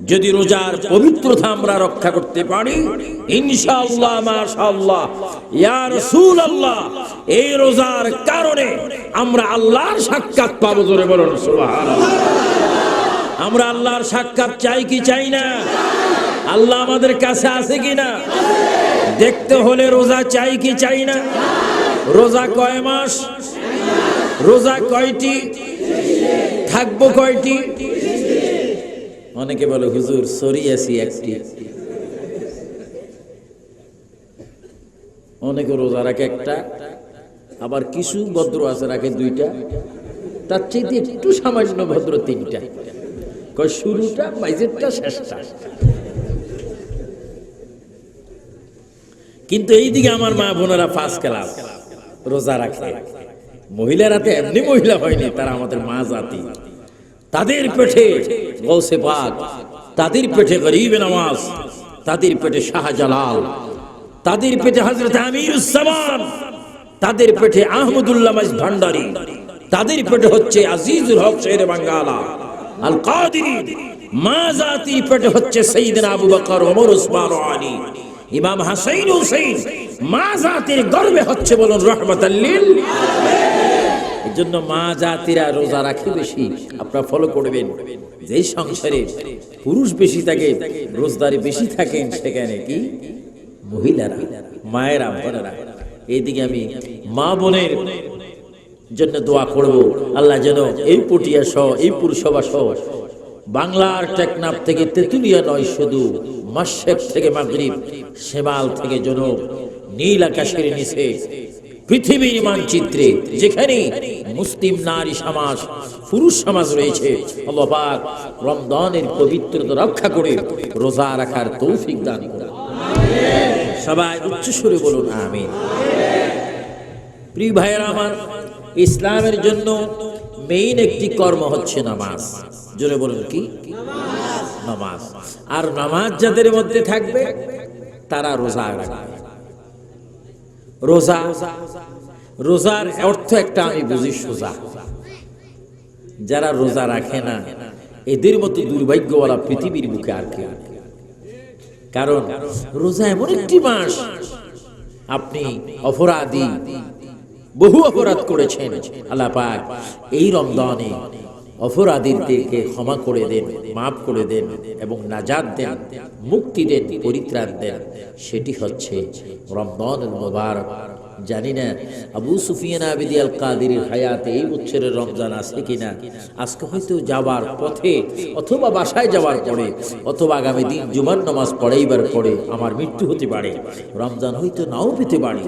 যদি রোজার পবিত্রতা আমরা রক্ষা করতে পারি, ইনশাআল্লাহ এই রোজার কারণে আমরা আল্লাহর সাক্ষাৎ পাবো, জোরে বলুন আমরা আল্লাহর সাক্ষাৎ চাই কি চাই না? আল্লাহ আমাদের কাছে আছে কি না? দেখতে হলে রোজা চাই কি চাই না? রোজা কয় মাস? রোজা কয়টি? থাকব কয়টি? অনেকে বলে, হুজুর, সরি আছি একটি। অনেকে রোজা রাখে একটা, আবার কিছু ভদ্র আছে রাখে দুইটা, তার চাইতে একটু সামান্য ভদ্র তিনটা। কয়, শুরুটা, মাইজেরটা, শেষটা। কিন্তু এইদিকে আমার মা বোনেরা পাঁচ ক্লাস, রোজা রাখে। মহিলারা তো এমনি মহিলা হয়নি, তারা আমাদের মা জাতি। তাদের পেটে গৌসে পাক, তাদের পেটে গরিব নামাজ, তাদের পেটে শাহজালাল, তাদের পেটে হজরত আমিরুজ্জামান তাদের পেটে আহমদুল্লাহ ভান্ডারি, তাদের পেটে হচ্ছে আজিজুল হক শের বাঙ্গালা আল কাদিরি মা জাতির পেটে হচ্ছে সঈদিনা আবু বকর, ওমর উসমান ও আলী, ইমাম হাসাইন হুসাইন, মা জাতির গর্বে হচ্ছে বলুন রহমতাল্লিল এই জন্য মা জাতিরা রোজা রাখে বেশি, আপনারা ফলো করবেন। যেই সংসারে পুরুষ বেশি থাকে, রোজদারি বেশি থাকেন সেখানে কি? মহিলারা, মায়েরা, বোনেরা। এইদিকে আমি মা বোনের জন্য দোয়া করব। আল্লাহ যেন এই পটিয়া সহ, এই পুরসভা সহ, বাংলার টেকনাফ থেকে তেতুলিয়া নয়, শুধু মাসেক থেকে মাগরিব, সেমাল থেকে জনব, নীল আকাশের নিচে পৃথিবীর মানচিত্রে যেখানে মুসলিম নারী সমাজ, পুরুষ সমাজ রয়েছে পাক রমজানের পবিত্রতা রক্ষা করে রোজা রাখার তৌফিক দান সবাই উচ্চ সুরে বলুন, আমিন। প্রিয় ভাইয়েরা আমার, ইসলামের জন্য মেইন একটি কর্ম হচ্ছে নামাজ। জোরে বলুন কি? নামাজ। আর নামাজ যাদের মধ্যে থাকবে, তারা রোজা রাখবে। রোজা, রোজার অর্থ একটা আমি বুঝি সোজা যারা রোজা রাখে না, এদের মতো দুর্ভাগ্যওয়ালা পৃথিবীর বুকে আর নেই। কারণ রোজা এমন একটি মাস, আপনি অপরাধী, বহু অপরাধ করেছেন, আল্লাহ পাক এই রমজানে অপরাধীদেরকে ক্ষমা করে দেন, মাফ করে দেন এবং নাজাদ দেন, মুক্তি দেন, পরিত্রাণ দেন। সেটি হচ্ছে রমদান মোবারক। জানি না, আবু সুফিয়ান আবিদি আল কাদির হায়াতে এই বছরের রমজান আছে কিনা? আজকে হয়তো যাওয়ার পথে অথবা বাসায় যাওয়ার পরে, অথবা আগামী দিন জুমার নামাজ পড়াইবার পরে আমার মৃত্যু হতে পারে, রমজান হয়তো নাও পেতে পারে,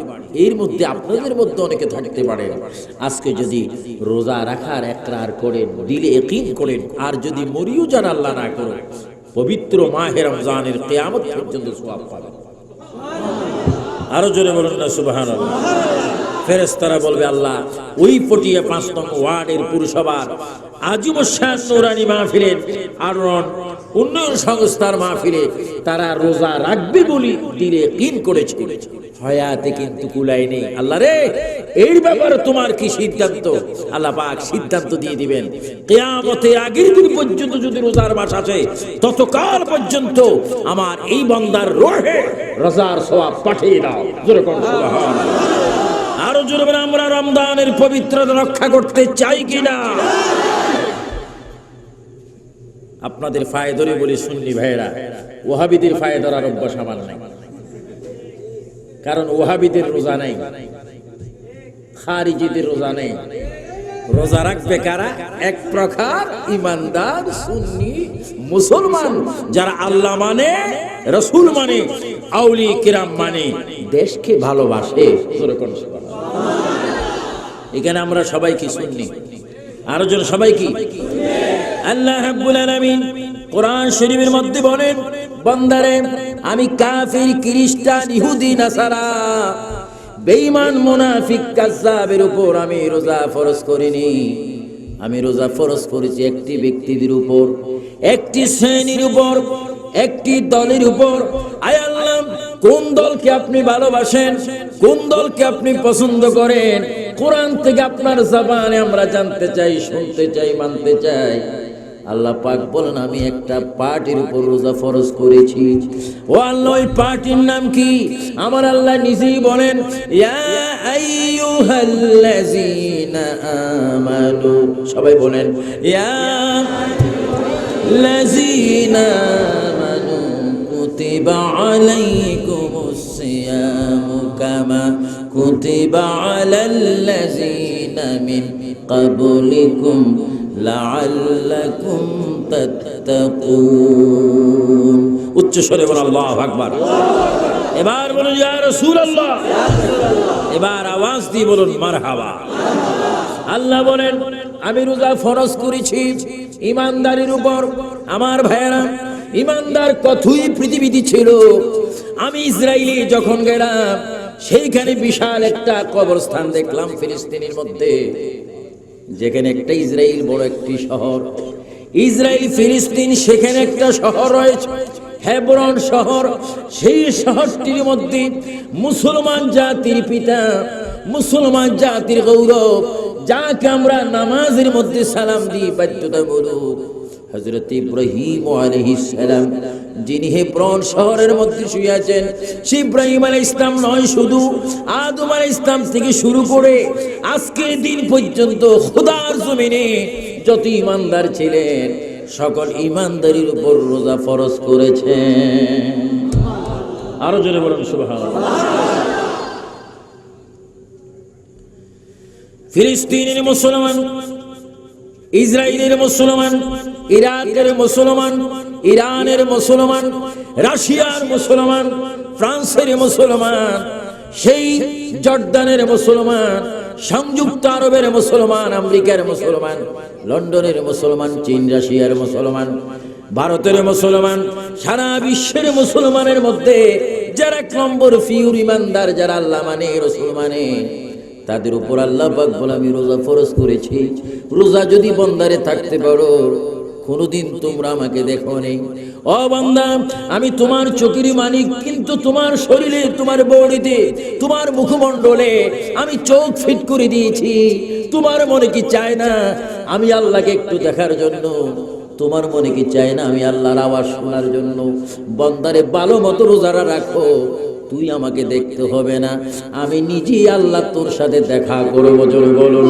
এর মধ্যে আপনাদের মধ্যে অনেকে থাকতে পারে। আজকে যদি রোজা রাখার একরার করেন, দিলে একিন করেন, আর যদি মরিও যান আল্লাহ না করেন পবিত্র মাহের রমজানের কেয়ামত পর্যন্ত সোয়াব পাবেন। আরও জোরে বলুন না সুবাহান ফেরেস্তারা বলবে, আল্লাহ, ওই পটিয়া পাঁচ নং ওয়ার্ডের পুরসভার আজিম শাহ নোরানি মাহফিলের আর উন্নয়ন সংস্থার মাহফিলে তারা রোজা রাখবে বলি দিলে কিন করেছে? হয়াতে কিন্তু কুলাই নেই। আল্লাহ রে এই ব্যাপারে তোমার কি সিদ্ধান্ত? আল্লাহ পাক সিদ্ধান্ত দিয়ে দিবেন। কেয়ামতের আগের দিন পর্যন্ত যদি রোজার মাস আছে ততকাল পর্যন্ত আমার এই বন্দার রোহে রোজার সোয়াব পাঠিয়ে দাও। জোরে আরও জোরে আমরা রমজানের পবিত্রতা রক্ষা করতে চাই কিনা? আপনাদের ফায়ে ধরে বলি শুননি ভাইরা ওহাবিদের ফায়ে ধরার অভ্যাস আমার নাই। কারণ ওহাবিদের রোজা নাই, খারিজিদের রোজা নেই। রোজা রাখবে কারা? এক প্রকার ইমানদার সুন্নি মুসলমান যারা আল্লাহ মানে রসুল মানে আউলি কিরাম মানে দেশকে ভালোবাসে। এখানে আমরা সবাই কি শুননি আরও জন সবাই কি? আল্লাহ রাব্বুল কোরআন শরীফের মধ্যে বলেন, বান্দারে, আমি কাফির, খ্রিস্টান, ইহুদি, নাসারা, বেঈমান, মুনাফিক, কাজ্জাবের উপর আমি রোজা ফরজ করিনি। আমি রোজা ফরজ করেছি একটি ব্যক্তিদের উপর, একটি শ্রেণির উপর, একটি দলের উপর। আয় আল্লাহ, কোন দলকে আপনি ভালোবাসেন, কোন দলকে আপনি পছন্দ করেন? কোরআন থেকে আপনার জবানে আমরা জানতে চাই, শুনতে চাই, মানতে চাই। আল্লাহ পাক বলেন আমি একটা পার্টির উপর রোজা ফরজ করেছি ও আল্লাহ ওই পার্টির নাম কি আমার আল্লাহ নিজেই বলেন ইয়া আইয়ুহাল্লাযীনা আমানু সবাই বলেন ইয়া লাযীনা আমানু কুতিবা আলাইকুমুস সিয়ামু কামা কুতিবা আলাল লাযীনা মিন قبلكم লাআল্লাকুম তাত্তাকুন। উচ্চ স্বরে বল আল্লাহু আকবার। এবার বলুন, ইয়া রাসূলুল্লাহ। এবার আওয়াজ দিয়ে বলুন, মারহাবা। আল্লাহ বলেন, আমি রোজা ফরজ করেছি, ইমানদারির উপর। আমার ভাইয়েরা, ইমানদার কথুই পৃথিবীতে ছিল। আমি ইসরায়েলি যখন গেলাম, সেইখানে বিশাল একটা কবরস্থান দেখলাম ফিলিস্তিনের মধ্যে। যেখানে একটা ইসরায়েল বড় একটি শহর। ইসরায়েল ফিলিস্তিন, সেখানে একটা শহর রয়েছে। হেবরন শহর, সেই শহরটির মধ্যে মুসলমান জাতির পিতা, মুসলমান জাতির গৌরব, যাকে আমরা নামাজের মধ্যে সালাম দিই বাধ্যতামূলক হজরত ইব্রাহিম আলাইহিস সালাম যিনি হেব্রন শহরের মধ্যে শুয়ে আছেন সে ইব্রাহিম আলাইহিস ইসলাম নয় শুধু আদম আলাইহিস ইসলাম থেকে শুরু করে আজকের দিন পর্যন্ত খোদার জমিনে যত ইমানদার ছিলেন সকল ইমানদারির উপর রোজা ফরজ করেছেন। আরও জোরে বলুন সুবহানাল্লাহ। ফিলিস্তিনের মুসলমান ইসরায়েলের মুসলমান, ইরাকের মুসলমান, ইরানের মুসলমান, রাশিয়ার মুসলমান, ফ্রান্সের মুসলমান, সেই জর্দানের মুসলমান, সংযুক্ত আরবের মুসলমান, আমেরিকার মুসলমান, লন্ডনের মুসলমান, চীন, রাশিয়ার মুসলমান, ভারতের মুসলমান, সারা বিশ্বের মুসলমানের মধ্যে যারা এক নম্বর ফিউর ইমানদার যারা আল্লাহ মানে রসুল মানে। তাদের উপর আল্লাহ পাক বলে, আমি রোজা ফরজ করেছি। রোজা যদি বন্দারে থাকতে পারো, কোনোদিন তোমরা আমাকে দেখো নেই ও বান্দা, আমি তোমার চোখের মালিক, কিন্তু তোমার শরীরে, তোমার বডিতে, তোমার মুখমণ্ডলে আমি চোখ ফিট করে দিয়েছি। তোমার মনে কি চায় না আমি আল্লাহকে একটু দেখার জন্য? তোমার মনে কি চায় না আমি আল্লাহর আওয়াজ শোনার জন্য? বন্দারে ভালো মতো রোজারা রাখো। তুই আমাকে দেখতে হবে না। আমি নিজেই আল্লাহ তোর সাথে দেখা করব, জোরে বলুন।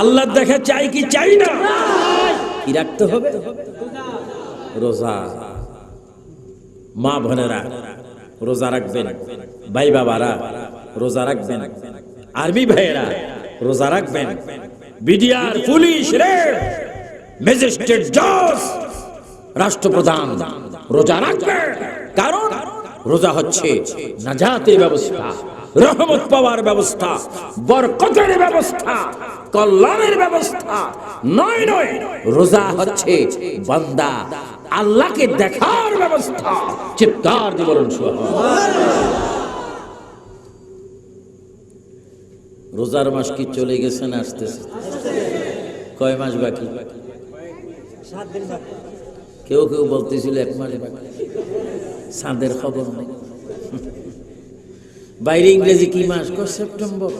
আল্লাহ দেখা চাই কি চাই না? কি রাখতে হবে? রোজা। মা বোনেরা, রোজা রাখবেন। ভাই বাবারা, রোজা রাখবেন। আর্মি ভাইয়েরা, রোজা রাখবেন। বিডিআর পুলিশ রেড ম্যাজিস্ট্রেট জজ। রাষ্ট্রপ্রধান, রোজা রাখবে। কারণ রোজা হচ্ছে নাজাতের ব্যবস্থা, রহমত পাওয়ার ব্যবস্থা, বরকতের ব্যবস্থা, কল্যাণের ব্যবস্থা। নয় নয়, রোজা হচ্ছে বান্দা আল্লাহকে দেখার ব্যবস্থা। চিৎকার দিয়ে রোজার মাস কি চলে গেছে না আসতেছে? কয় মাস বাকি। কেউ কেউ বলতেছিল এক মাস চাঁদের খবর নেই। বাইরে ইংরেজি কি মাস? কয় সেপ্টেম্বর।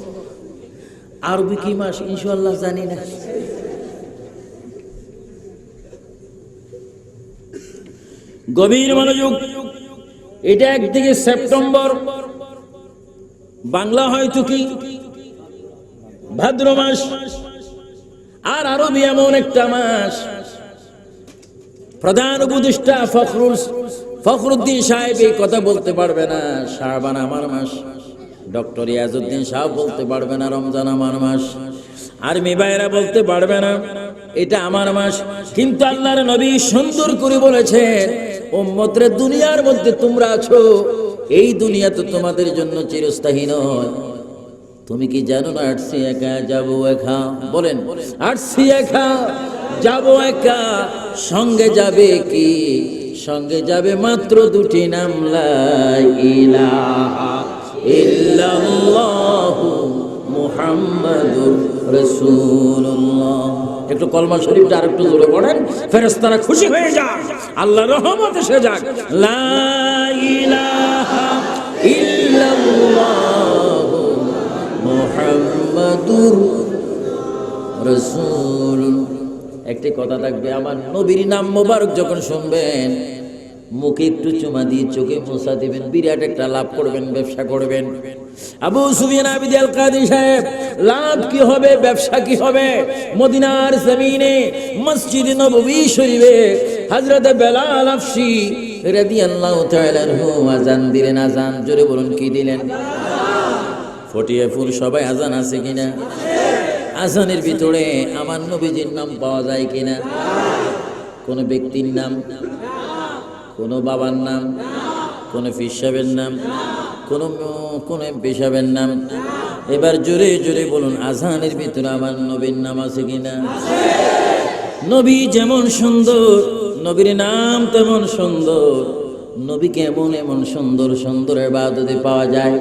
আরবি কি মাস? ইনশাল্লাহ জানি না। গভীর মনোযোগ। এটা একদিকে সেপ্টেম্বর। বাংলা হয়তো কি? ভাদ্র মাস। আর আরবি এমন একটা মাস। প্রধান উপদেষ্টা ফখরুল ফখরুদ্দিন সাহেব এই কথা বলতে পারবে না। শাহবান আমার মাস। ডক্টর ইয়াজউদ্দিন সাহেব বলতে পারবে না রমজান আমার মাস। আর্মি ভাইরা বলতে পারবে না, এটা আমার মাস। কিন্তু আল্লাহর নবী সুন্দর করে বলেছেন উম্মতরে দুনিয়ার মধ্যে তোমরা আছো, এই দুনিয়া তো তোমাদের জন্য চিরস্থায়ী নয়। তুমি কি জানো না আটসি একা যাব একা? বলেন আটসি একা? যাব একা, সঙ্গে যাবে কি? সঙ্গে যাবে মাত্র দুটি নাম একটু কলমা শরীফটা আরেকটু জোরে পড়েন, ফেরেশতারা খুশি হয়ে যাক আল্লাহ রহমত এসে যাক। মুহাম্মাদুর রাসূলুন একটি কথা থাকবে, আমার নবীর নাম মোবারক যখন শুনবেন, মুখে একটু চুমা দিয়ে চোখে মোসা দিবেন, বিরাট একটা লাভ করবেন, ব্যবসা করবেন। আবু সুফিয়ান আবিদ আল সাহেব, লাভ কি হবে, ব্যবসা কি হবে? মদিনার জমিনে মসজিদ নববী শরীফে হযরত বেলাল আফসি রাদিয়াল্লাহু তাআলা আনহু আজান দিলেন আজান জোরে বলুন, কি দিলেন? ফটিয়াপুর সবাই আজান আছে কিনা? আজানের ভিতরে আমার নবীজির নাম পাওয়া যায় কিনা? কোন ব্যক্তির নাম? কোন বাবার নাম? কোন ফিসাবের নাম? কোন কোন পেশাবের নাম? এবার জোরে জোরে বলুন, আজানের ভিতরে আমার নবীর নাম আছে কিনা? নবী যেমন সুন্দর, নবীর নাম তেমন সুন্দর। নবী কেমন এমন সুন্দর সুন্দর এবাদতে পাওয়া যায়,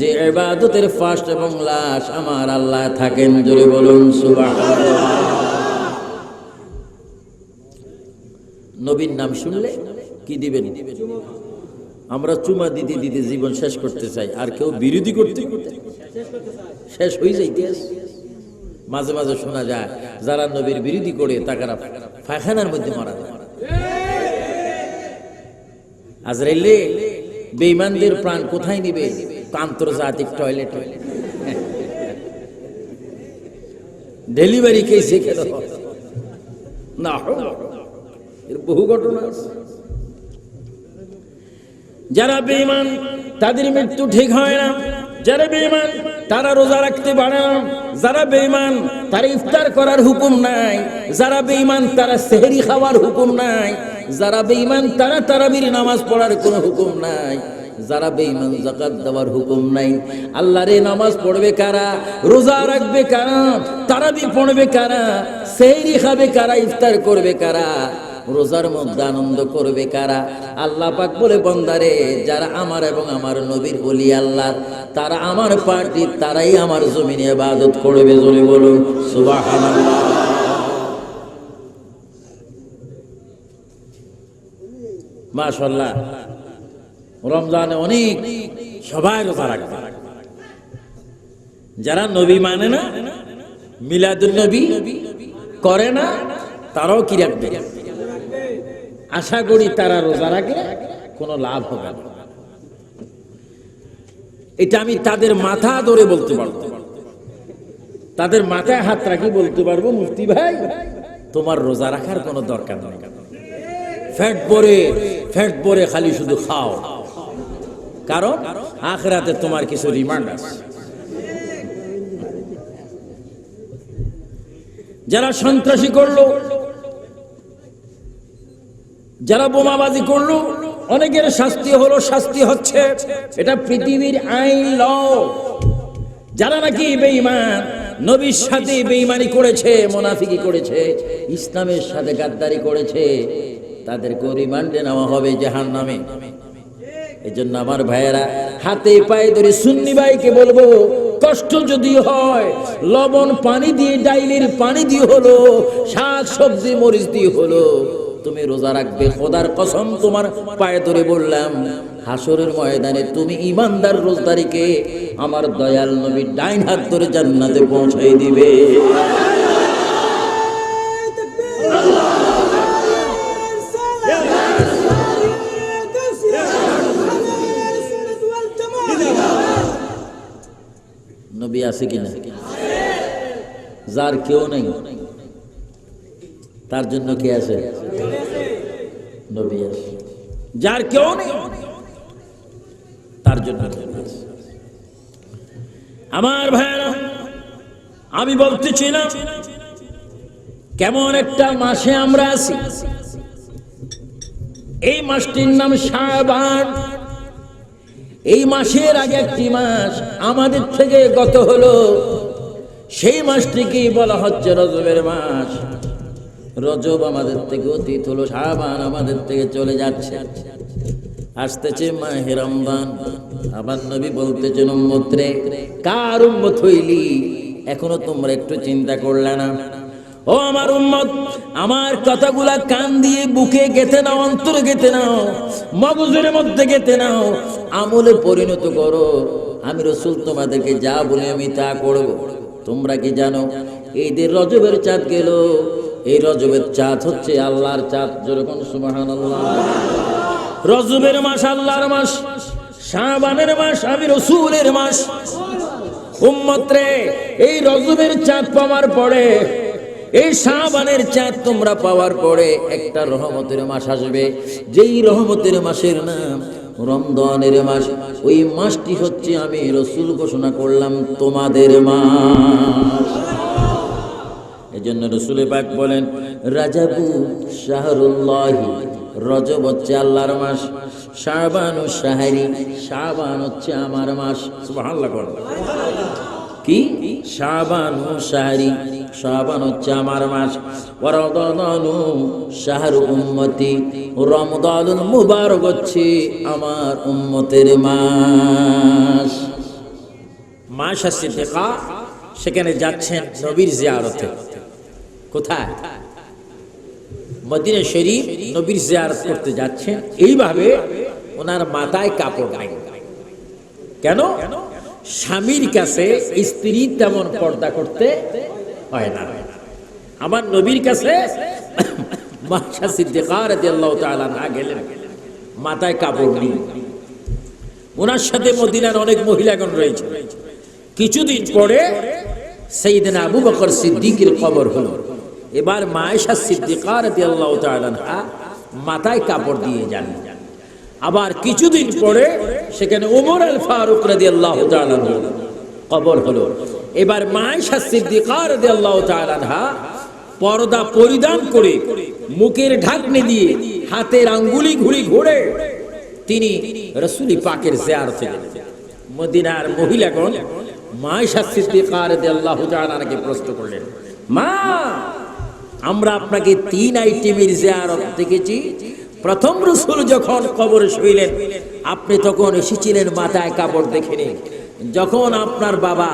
যে এবাদতের ফার্স্ট এবং লাস্ট আমার আল্লাহ থাকেন, জোরে বলুন নবীর নাম শুনলে কি দিবেন? আমরা চুমা দিতে দিতে জীবন শেষ করতে চাই, আর কেউ বিরোধী করতে শেষ হয়ে যাইতে মাঝে মাঝে শোনা যায়, যারা নবীর বিরোধী করে তারা ফাখানার মধ্যে মারা যায়। আজরাইলে, বেঈমানদের প্রাণ কোথায় নিবে? আন্তর্জাতিক টয়লেট। ডেলিভারি কেসে কেন না এর বহু ঘটনা যারা বেঈমান, তাদের মৃত্যু ঠিক হয় না। যারা বেঈমান, তারা রোজা রাখতে পারে না। যারা বেঈমান, তারা ইফতার করার হুকুম নাই। যারা বেঈমান, তারা সেহরি খাওয়ার হুকুম নাই। যারা বেঈমান, তারা তারাবির নামাজ পড়ার কোনো হুকুম নাই। যারা বেঈমান জাকাত দেওয়ার হুকুম নাই। আল্লাহরে নামাজ পড়বে কারা? রোজা রাখবে কারা? তারাবি পড়বে কারা? সেহরি খাবে কারা? ইফতার করবে কারা? রোজার মধ্যে আনন্দ করবে কারা? আল্লাহ পাক বলে, বন্দারে, যারা আমার এবং আমার নবীর বলি আল্লাহ, তারা আমার পার্টি, তারাই আমার জমিনে ইবাদত করবে। জোরে বলুন, সুবহানাল্লাহ। মাশাআল্লাহ, রমজানে অনেক সবাই রোজা রাখবে যারা নবী মানে না মিলাদুল নবী করে না, তারাও কি রাখবে? আশা করি তারা রোজা রাখলে কোনো লাভ হবে না। এটা আমি তাদের মাথা ধরে বলতে পারব। তাদের মাথায় হাত রাখি বলতে পারব, মুফতি ভাই, তোমার রোজা রাখার কোনো দরকার নেই। ফ্যাট পরে ফ্যাট পরে খালি শুধু খাও। কারণ আখরাতে তোমার কিছু রিমান্ড আছে। যারা সন্ত্রাসী করল যারা বোমাবাজি করল, অনেকের শাস্তি হলো, শাস্তি হচ্ছে। এটা পৃথিবীর আইন ল। যারা নাকি বেঈমান, নবীর সাথে বেঈমানি করেছে, মোনাফিকি করেছে, ইসলামের সাথে গাদ্দারি করেছে তাদেরকে রিমান্ডে নেওয়া হবে জাহান নামে এই জন্য আমার ভাইয়েরা, হাতে পায়ে ধরে সুন্নি ভাইকে বলব, কষ্ট যদি হয়, লবণ পানি দিয়ে ডাইলের পানি দিয়ে হলো, শাক সবজি, মরিচ দিয়ে হলো তুমি রোজা রাখবে, খোদার কসম তোমার পায়ে ধরে বললাম, হাসরের ময়দানে তুমি ইমানদার রোজদারিকে আমার দয়াল নবী ডাইন হাত ধরে জান্নাতে পৌঁছাই দিবে। নবী আছে কিনা? যার কেউ নেই। তার জন্য কে আছে? নবী আছে। যার কেউ নেই, তার জন্য। আমার ভাইরা আমি বলতেছিলাম, কেমন একটা মাসে আমরা আছি। এই মাসটির নাম শাবান। এই মাসের আগে একটি মাস আমাদের থেকে গত হলো। সেই মাসটিকে বলা হচ্ছে রজবের মাস। রজব আমাদের থেকে অতীত হলো, শাবান আমাদের থেকে চলে যাচ্ছে। আসতেছে মাহে রমজান। আবার নবী বলতেছেন উম্মতরে, কার উম্মত হইলি? এখনও তোমরা একটু চিন্তা করলে না। ও আমার উম্মত, আমার কথাগুলা কান দিয়ে বুকে গেতে নাও, অন্তরে গেতে নাও, মগজের মধ্যে গেতে নাও, আমলে পরিণত করো। আমি রসুল তোমাদেরকে যা বলে আমি তা করব। তোমরা কি জানো এই ঈদের রজবের চাঁদ গেল এই রজবের চাঁদ হচ্ছে আল্লাহর চাঁদ যেরকম সুবাহান রজবের মাস আল্লাহর মাস, শাবানের মাস আমি রসুলের মাস। উম্মত্রে, এই রজবের চাঁদ পাওয়ার পরে, এই শাবানের চাঁদ তোমরা পাওয়ার পরে একটা রহমতের মাস আসবে। যেই রহমতের মাসের নাম রমজানের মাস, ওই মাসটি হচ্ছে আমি রসুল ঘোষণা করলাম তোমাদের মাস। এজন্য রসুল পাক বলেন, রাজাবু শাহরুল্লাহি, রজব হচ্ছে আল্লাহর মাস, শাবানু শাহরি, শাবান হচ্ছে আমার মাস। সুবহানাল্লাহ কর কি? শাবানু শাহরি, শাবান হচ্ছে আমার মাস। ওয়ারদানু শাহরু উম্মতি, রমদানুল মুবারক হচ্ছে আমার উম্মতের মাস। মাস আসছে দেখা সেখানে যাচ্ছেন নবীর জিয়ারতে। কোথায়? মদিনা শরীফ নবীর জিয়ারত করতে যাচ্ছেন এইভাবে ওনার মাথায় কাপড় নাই কেন? স্বামীর কাছে স্ত্রী তেমন পর্দা করতে হয় না। আমার নবীর কাছে মাসা সিদ্দিকা রাদিয়াল্লাহু না মাথায় কাপড় নেই ওনার সাথে মদিনার অনেক মহিলাগণ রয়েছে। কিছুদিন পরে সেইদিন আবু বকর সিদ্দিকের খবর হলো। এবার মায়েশা সিদ্দিকা রাদিয়াল্লাহু তাআলা আনহা মাথায় কাপড় দিয়ে যান। আবার কিছুদিন পরে সেখানে ওমর আল ফারুক তাআলা কবর হলো। এবার মায়েশা সিদ্দিকা রাদিয়াল্লাহু তাআলা আনহা পর্দা পরিধান করে মুখের ঢাকনি দিয়ে হাতের আঙ্গুলি ঘুরি ঘুরে তিনি রসুলি পাকের জিয়ারতে গেলেন। মদিনার মহিলাগণ মায়েশা সিদ্দিকা রাদিয়াল্লাহু তাআলা আনহাকে প্রশ্ন করলেন, মা আমরা আপনাকে তিন আইটেমের জিয়ারত দেখেছি। প্রথম রসুল যখন কবরে শুইলেন, আপনি তখন এসেছিলেন মাথায় কাপড় দেখে নিন যখন আপনার বাবা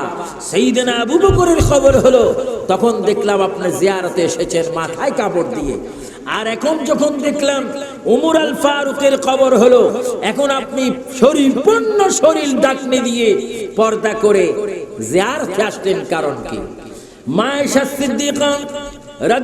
সেইদিনা আবু বকরের খবর হলো, তখন দেখলাম আপনি জিয়ারতে এসেছেন মাথায় কাপড় দিয়ে। আর এখন যখন দেখলাম উমর আল ফারুকের খবর হলো, এখন আপনি শরীর পূর্ণ শরীর ডাকনে দিয়ে পর্দা করে জিয়ারতে আসলেন কারণ কি? মায়েশা সিদ্দিকা আমার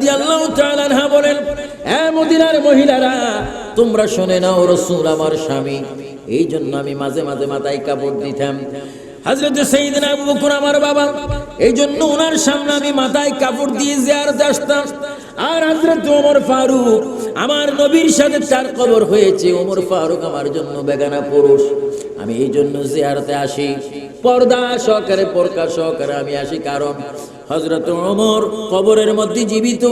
ওমর ফারুক, আমার নবীর সাথে তার কবর হয়েছে। ওমর ফারুক আমার জন্য বেগানা পুরুষ। আমি এই জন্য জিয়ারতে আসি। পর্দা সহকারে, পরকা সহকারে আমি আসি। কারণ হজরত ওমর কবরের মধ্যে জীবিত।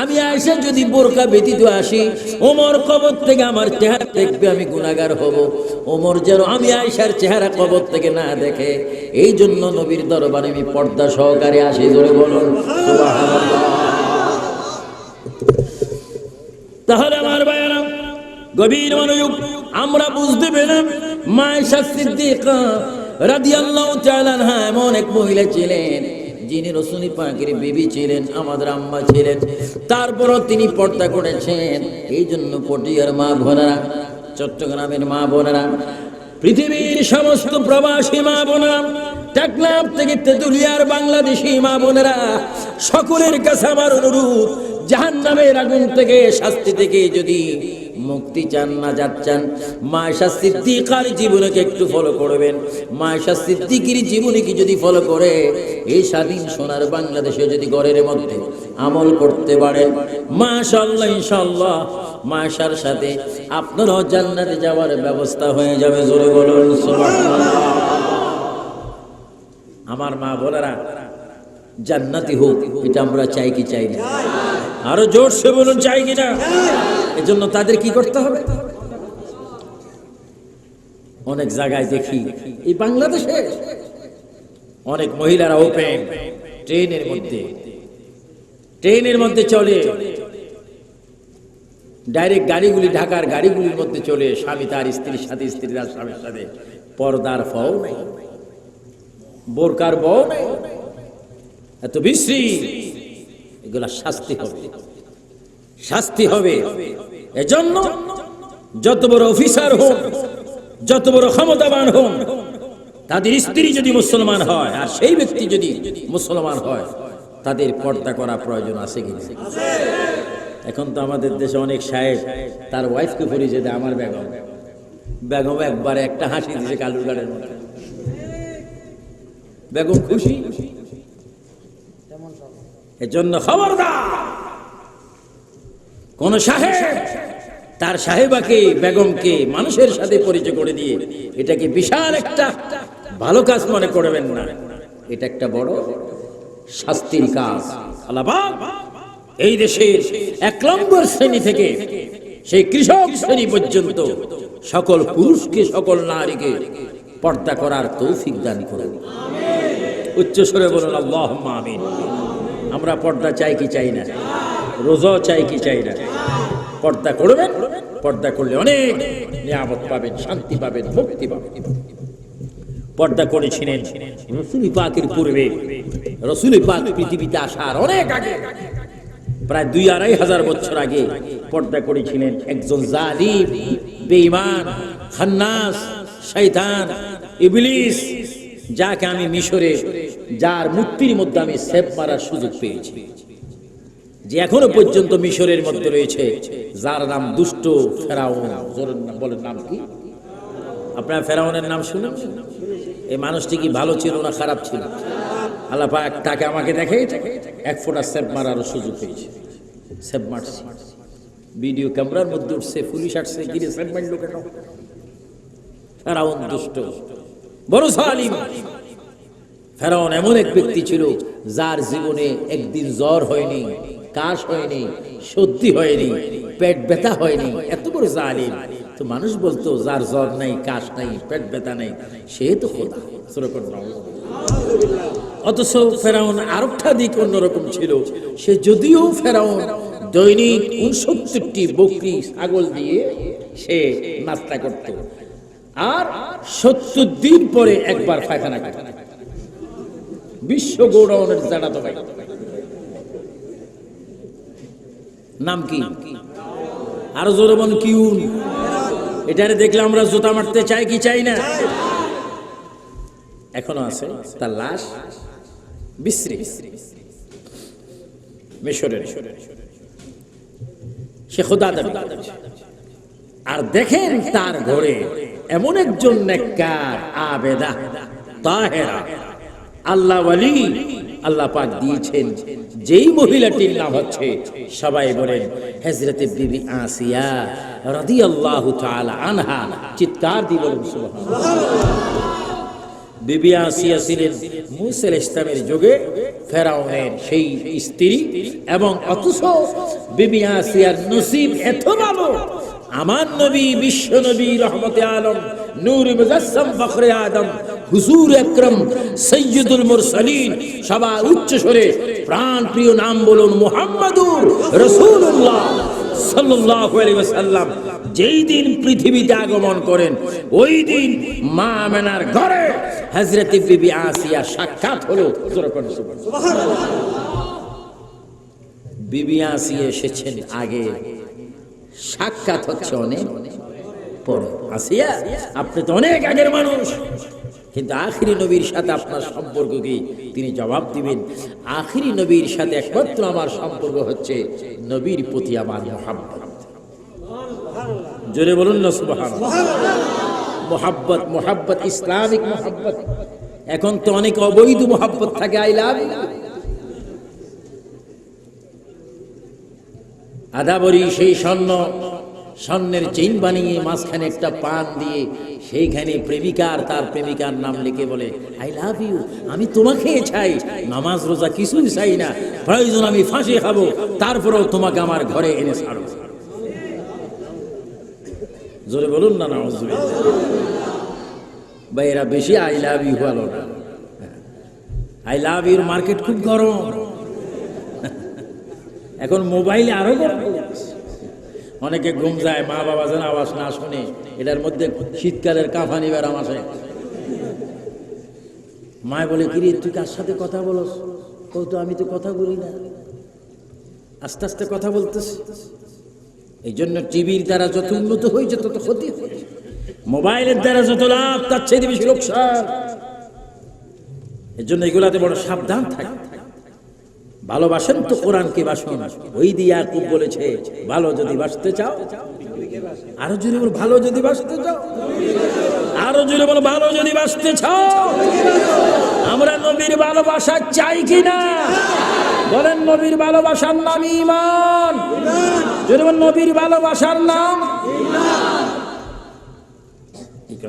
আমি আসে যদি বোরকা ব্যতীত আসি, ওমর কবর থেকে আমার চেহারা দেখবে আমি গুণাগার হব। ওমর যেন আমি আয়সার চেহারা কবর থেকে না দেখে এই জন্য নবীর দরবারে আমি পর্দা সহকারে আসি ধরে বলুন তাহলে আমার ভাইয়েরা, গভীর মনোযোগ আমরা বুঝতে পেলাম মায়েশা সিদ্দিকা রাদিয়াল্লাহু তাআলা এমন এক মহিলা ছিলেন। যিনি রসুলি পাকের বিবি ছিলেন, আমাদের আম্মা ছিলেন, তারপরও তিনি পর্দা করেছেন। এই জন্য পটিয়ার মা বোনেরা, চট্টগ্রামের মা বোনেরা, পৃথিবীর সমস্ত প্রবাসী মা বোনেরা, টেকনাফ থেকে তেতুলিয়ার বাংলাদেশি মা বোনেরা, সকলের কাছে আমার অনুরোধ জাহান নামের আগুন থেকে, শাস্তি থেকে যদি মুক্তি চান না যাচ্ছেন মায়েশা সিদ্দিকার জীবনকে একটু ফলো করবেন। মায়েশা সিদ্দিকির জীবনীকে যদি ফলো করে, এই স্বাধীন সোনার বাংলাদেশে যদি ঘরের মধ্যে আমল করতে পারেন মাশাল্লাহ ইনশাল্লাহ মাশার সাথে আপনারও জান্নাতে যাওয়ার ব্যবস্থা হয়ে যাবে, জোরে বলুন আমার মা বোনেরা, জান্নাতি হোক, এটা আমরা চাই কি চাই না? আরও জোরসে বলুন, চাই কি না এজন্য তাদের কি করতে হবে? অনেক জায়গায় দেখি, এই বাংলাদেশে অনেক মহিলারা ওপেন, ট্রেনের মধ্যে। ট্রেনের মধ্যে চলে। ডাইরেক্ট গাড়িগুলি, ঢাকার গাড়িগুলির মধ্যে চলে। স্বামী তার স্ত্রীর সাথে স্ত্রী তার স্বামীর সাথে। পর্দার ফও নেই, বোরকার বউ নেই। এত বিশ্রী। এগুলা শাস্তি হবে। শাস্তি হবে। এজন্য যত বড় অফিসার হন যত বড় ক্ষমতাবান হন তাদের স্ত্রী যদি মুসলমান হয় আর সেই ব্যক্তি যদি মুসলমান হয়, তাদের পর্দা করা প্রয়োজন আছে কি এখন তো আমাদের দেশে অনেক সাহেব, তার ওয়াইফকে পরিচয় দেয় আমার বেগম। বেগম একবারে একটা হাসি দিছে কালুর গাড়ের মতো বেগম খুশি? এজন্য খবরদার। কোন সাহেব তার সাহেবাকে, বেগমকে মানুষের সাথে পরিচয় করে দিয়ে এটাকে বিশাল একটা ভালো কাজ মনে করবেন না। এটা একটা বড় শাস্তির কাজ। এই দেশের এক নম্বর শ্রেণি থেকে সেই কৃষক শ্রেণি পর্যন্ত সকল পুরুষকে, সকল নারীকে পর্দা করার তৌফিক দান করুন। উচ্চস্বরে বলুন আল্লাহ আমিন। আমরা পর্দা চাই কি চাই না? রোজা চাই কি চাই না? পর্দা করবেন, পর্দা করলে অনেক নিয়ামত পাবেন, শান্তি পাবেন মুক্তি পাবেন। পর্দা করেছিলেন রসুল পাকের পূর্বে। রসুল পাক পৃথিবীতে আসার অনেক আগে। প্রায় দুই আড়াই হাজার বছর আগে পর্দা করেছিলেন একজন জালিম, বেঈমান, খান্নাস শৈতান ইবলিস যাকে আমি মিশরে, যার মূর্তির মধ্যে আমি সেপ মারার সুযোগ পেয়েছি। যে এখনও পর্যন্ত মিশরের মধ্যে রয়েছে, যার নাম দুষ্ট ফেরাউন। বলেন নাম কি? আপনার ফেরাউনের নাম শুনুন। এই মানুষটি কি ভালো ছিল না খারাপ ছিল? আল্লাহ পাক তাকে আমাকে দেখে এক ফোঁটা সেপ মারারও সুযোগ পেয়েছে। সেপ মারছে। ভিডিও ক্যামেরার মধ্যে উঠছে, পুলিশ আসছে গিরে মারলো কেন? ফেরাউন দুষ্ট। বড় সালিম। ফেরাউন এমন এক ব্যক্তি ছিল যার জীবনে একদিন জ্বর হয়নি, কাশ হয়নি, সর্দি হয়নি, পেট ব্যথা হয়নি। এত বড় জালিম তো মানুষ বলতো, যার জ্বর নাই, কাশ নাই, পেট ব্যথা নাই, সে তো অথচ ফেরাউন আরেকটা দিক অন্যরকম ছিল। সে যদিও ফেরাউন দৈনিক উনসত্তরটি বকরি ছাগল দিয়ে সে নাস্তা করত আর সত্তর দিন পরে একবার পায়খানা করত বিশ্ব গৌরবের জানা তো নাম কি? আরও জোরে বল কিউন। এটারে দেখলে আমরা জুতা মারতে চাই কি চাই না? এখনও আছে, তার লাশ বিশ্রী। মিশরের। সে খোদা আর দেখেন তার ঘরে এমন একজন আবেদা আল্লাহ আল্লাহ পাক দিয়েছেন। যেই মহিলাটির নাম হচ্ছে, সবাই বলেন, হযরতে বিবি আসিয়া রাদিয়াল্লাহু তাআলা আনহা, চিৎকার দিয়ে বলেন বিবি সেই স্ত্রী, এবং অথচ বিবি আমার নবী, বিশ্ব নবী, রহমতে আলম, নূর মুজাসসাম ফখরে আদম, হুজুর আকরম সৈয়দুল মুরসালিন, সবার উচ্চ স্বরে প্রাণ প্রিয় নাম বলুন মুহাম্মাদুর রাসূলুল্লাহ সাল্লাল্লাহু আলাইহি ওয়াসাল্লাম। যেই দিন পৃথিবীতে আগমন করেন, ওই দিন মা আমেনার ঘরে হযরত বিবি আসিয়া সাক্ষাৎ হলো। সুবহানাল্লাহ। বিবি আসিয়া এসেছেন আগে। সাক্ষাৎ হচ্ছে অনেক পরে। আসিয়া, আপনি তো অনেক আগের মানুষ। কিন্তু আখিরি নবীর সাথে আপনার সম্পর্ক কি? তিনি জবাব দিবেন, আখিরি নবীর সাথে একমাত্র আমার সম্পর্ক হচ্ছে নবীর প্রতি আমার জোরে বলুন না সুবহান মোহাব্বত মোহাব্বত, ইসলামিক মোহাব্বত। এখন তো অনেক অবৈধ মোহাব্বত থাকে, আই লাভ আদাবরি সেই স্বর্ণ, স্বর্ণের চেইন বানিয়ে মাঝখানে একটা পান দিয়ে সেইখানে প্রেমিকার তার প্রেমিকার নাম লিখে বলে আই লাভ ইউ আমি তোমাকে চাই, নামাজ রোজা কিছুই চাই না, প্রয়োজন আমি ফাঁসি খাব, তারপরেও তোমাকে আমার ঘরে এনে ছাড়ো। জোরে বলুন না না ভাই এরা বেশি আই লাভ ইউ ভালো না। আই লাভ ইউর মার্কেট খুব গরম। এখন মোবাইলে আরও অনেকে ঘুম যায়, মা বাবা যেন আওয়াজ না শুনে, এটার মধ্যে শীতকালের কাঁফানি বেড়াম আসে। মায় বলে, কিরে, তুই কার সাথে কথা বলস? ও তো আমি তো কথা বলি না। আস্তে আস্তে কথা বলতেছি। এই জন্য টিভির দ্বারা যত উন্নত হয়েছে, তত ক্ষতি মোবাইলের দ্বারা যত লাভ, তার চেয়ে বেশি লোকসান। এর জন্য এগুলাতে বড় সাবধান থাকে ভালোবাসেন তো কোরআনকে বাসন। ওই দিয়ে ইয়াকুব বলেছে, ভালো যদি বাসতে চাও, আরও জোরে বল, ভালো যদি বাসতে চাও, আরও জোরে বল, ভালো যদি বাসতে চাও, আমরা নবীর ভালোবাসা চাই কি না বলেন, নবীর ভালোবাসার নাম ইমান। বল, নবীর ভালোবাসার নাম